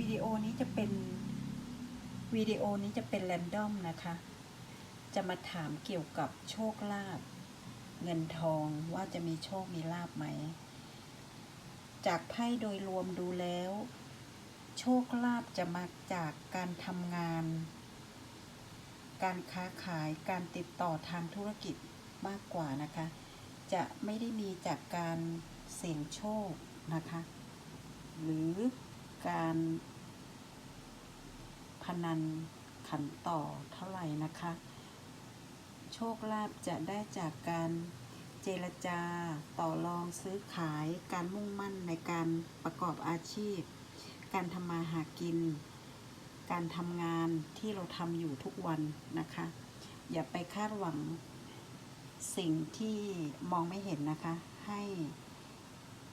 วิดีโอนี้จะเป็นวิดีโอนี้จะเป็นแรนดอมนะคะ จะมาถามเกี่ยวกับโชคลาภเงินทองว่าจะมีโชคมีลาภไหม จากไพ่โดยรวมดูแล้ว โชคลาภจะมาจากการทำงาน การค้าขายการติดต่อทางธุรกิจมากกว่านะคะ จะไม่ได้มีจากการเสี่ยงโชคนะคะ หรือ การพนันขันต่อเท่าไหร่นะคะ โชคลาภจะได้จากการเจรจาต่อรองซื้อขายการมุ่งมั่นในการประกอบอาชีพ การทำมาหากิน การทำงานที่เราทำอยู่ทุกวันนะคะ อย่าไปคาดหวังสิ่งที่มองไม่เห็นนะคะ ให้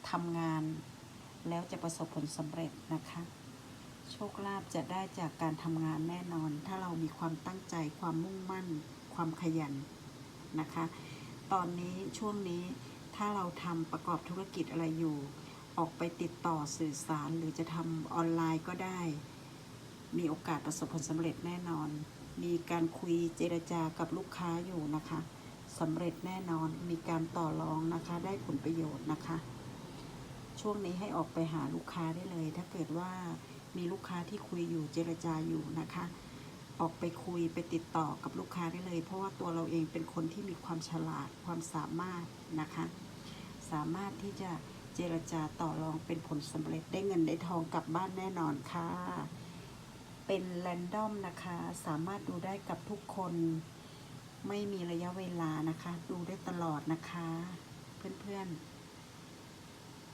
ทำงาน แล้วจะประสบผลสำเร็จนะคะ โชคลาภจะได้จากการทำงานแน่นอน ถ้าเรามีความตั้งใจความมุ่งมั่น ความขยันนะคะ ตอนนี้ช่วงนี้ถ้าเราทำประกอบธุรกิจอะไรอยู่ ออกไปติดต่อสื่อสารหรือจะทำออนไลน์ก็ได้ มีโอกาสประสบผลสำเร็จแน่นอน มีการคุยเจรจากับลูกค้าอยู่นะคะสำเร็จแน่นอน มีการต่อรองนะคะ ได้ผลประโยชน์นะคะ ช่วงนี้ให้ออกไปหาลูกค้าได้เลย ถ้าเกิดว่ามีลูกค้าที่คุยอยู่เจรจาอยู่นะคะ ออกไปคุยไปติดต่อกับลูกค้าได้เลย เพราะว่าตัวเราเองเป็นคนที่มีความฉลาดความสามารถนะคะ สามารถที่จะเจรจาต่อรองเป็นผลสำเร็จได้เงินได้ทองกลับบ้านแน่นอนค่ะ เป็นแรนดอมนะคะ สามารถดูได้กับทุกคนไม่มีระยะเวลานะคะ ดูได้ตลอดนะคะ เพื่อนๆ